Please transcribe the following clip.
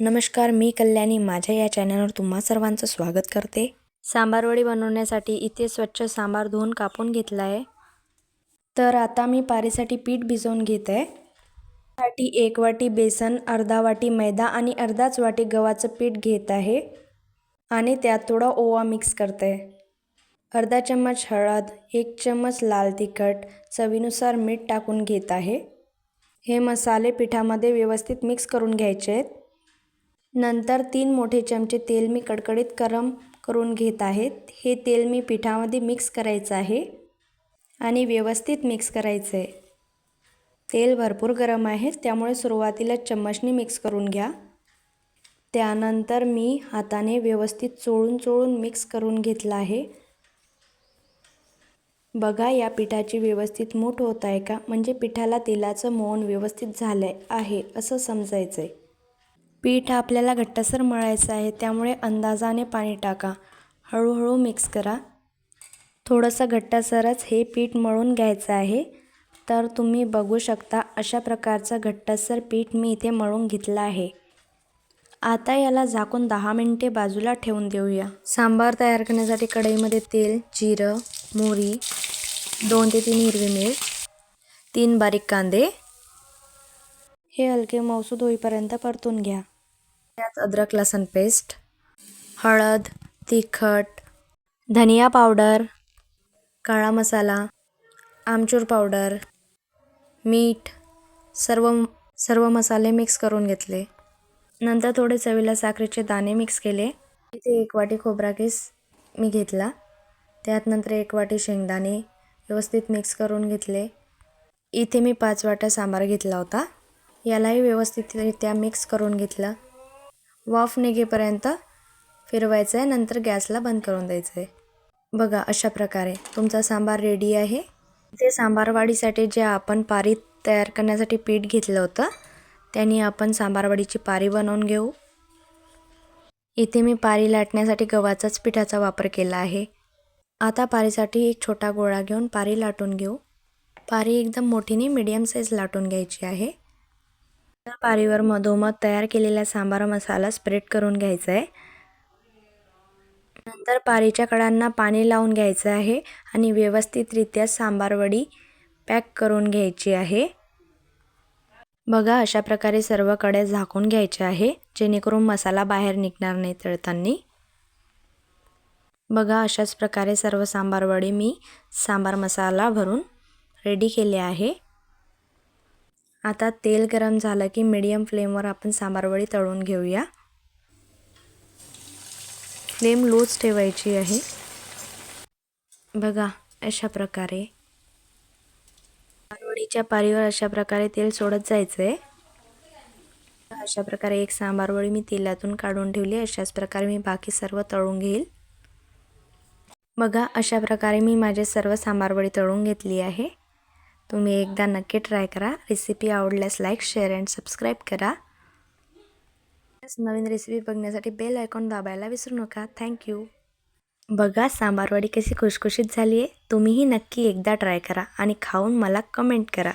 नमस्कार मी कल्याणी. माझ्या या चॅनलवर तुम्हा सर्वांचं स्वागत करते. सांबारवडी बनवण्यासाठी इथे स्वच्छ सांबार धुवून कापून घेतला आहे. तर आता मी पारीसाठी पीठ भिजवून घेत. आहे साठी एक वाटी बेसन अर्धा वाटी मैदा आणि अर्धाच वाटी गव्हाचं पीठ घेत आहे. आणि त्यात थोडा ओवा मिक्स करते. अर्धा चम्मच हळद एक चम्मच लाल तिखट चवीनुसार मीठ टाकून घेत आहे. हे मसाले पिठामध्ये व्यवस्थित मिक्स करून घ्यायचे आहेत. नंतर तीन मोठे चमचे तेल मी कडकडीत गरम करून घेत आहेत. हे तेल मी पिठामध्ये मिक्स करायचं आहे आणि व्यवस्थित मिक्स करायचं आहे. तेल भरपूर गरम आहे त्यामुळे सुरुवातीला चम्मचने मिक्स करून घ्या. त्यानंतर मी हाताने व्यवस्थित चोळून चोळून मिक्स करून घेतलं आहे. बघा या पिठाची व्यवस्थित मूठ होत आहे का? म्हणजे पिठाला तेलाचं मोहन व्यवस्थित झालं आहे असं समजायचं आहे पीठ आपल्याला घट्टसर मळायचं आहे त्यामुळे अंदाजाने पाणी टाका. हळूहळू मिक्स करा. थोडंसं घट्टसरच हे पीठ मळून घ्यायचं आहे. तर तुम्ही बघू शकता अशा प्रकारचं घट्टसर पीठ मी इथे मळून घेतलं आहे. आता याला झाकून दहा मिनटे बाजूला ठेवून देऊया. सांबार तयार करण्यासाठी कढईमध्ये तेल जिरं मोहरी दोन ते तीन हिरवी मिरच तीन बारीक कांदे हे हलके मौसूद होईपर्यंत परतून घ्या. त्यात अद्रक लसण पेस्ट हळद तिखट धनिया पावडर काळा मसाला आमचूर पावडर मीठ सर्व सर्व मसाले मिक्स करून घेतले. नंतर थोडे चवीला साखरेचे दाणे मिक्स केले. इथे एक वाटी खोबरा किस मी घेतला. त्यात नंतर एक वाटी शेंगदाणे व्यवस्थित मिक्स करून घेतले. इथे मी पाच वाट्या सांबार घेतला होता. यालाही व्यवस्थितरित्या मिक्स करून घेतलं. वाफ निघेपर्यंत फिरवायचं आहे नंतर गॅसला बंद करून द्यायचं आहे बघा अशा प्रकारे. तुमचा सांबार रेडी आहे. ते सांबारवाडीसाठी जे आपण पारी तयार करण्यासाठी पीठ घेतलं होतं त्यांनी आपण सांबारवाडीची पारी बनवून घेऊ. इथे मी पारी लाटण्यासाठी गव्हाचाच पिठाचा वापर केला आहे. आता पारीसाठी एक छोटा गोळा घेऊन पारी लाटून घेऊ. पारी एकदम मोठीने मीडियम साईज लाटून घ्यायची आहे. पारीवर मधोमध तयार केलेला सांबार मसाला स्प्रेड करून घ्यायचा आहे नंतर पारीच्या कडांना पाणी लावून घ्यायचं आहे आणि व्यवस्थितरित्या सांबारवडी पॅक करून घ्यायची आहे. बघा अशा प्रकारे सर्वकडे झाकून घ्यायचे आहे जेणेकरून मसाला बाहेर निघणार नाही तळताना. बघा अशाच प्रकारे सर्व सांबारवडी मी सांबार मसाला भरून रेडी केले आहे. आता तेल गरम झालं की मीडियम फ्लेमवर आपण सांबारवडी तळून घेऊया. फ्लेम लोच ठेवायची आहे. बघा अशा प्रकारे. सांबारवडीच्या पारीवर अशा प्रकारे तेल सोडत जायचं आहे अशा प्रकारे एक सांबारवडी मी तेलातून काढून ठेवली अशाच प्रकारे मी बाकी सर्व तळून घेईल. बघा अशा प्रकारे मी माझे सर्व सांबारवडी तळून घेतली आहे. तुम्ही एकदा नक्की ट्राय करा. रेसिपी आवडल्यास लाईक शेअर अँड सबस्क्राईब करा. नवीन रेसिपी बघण्यासाठी बेल आयकॉन दाबायला विसरू नका. थँक्यू बघा सांबारवाडी कशी खुशखुशीत झाली आहे तुम्हीही नक्की एकदा ट्राय करा आणि खाऊन मला कमेंट करा.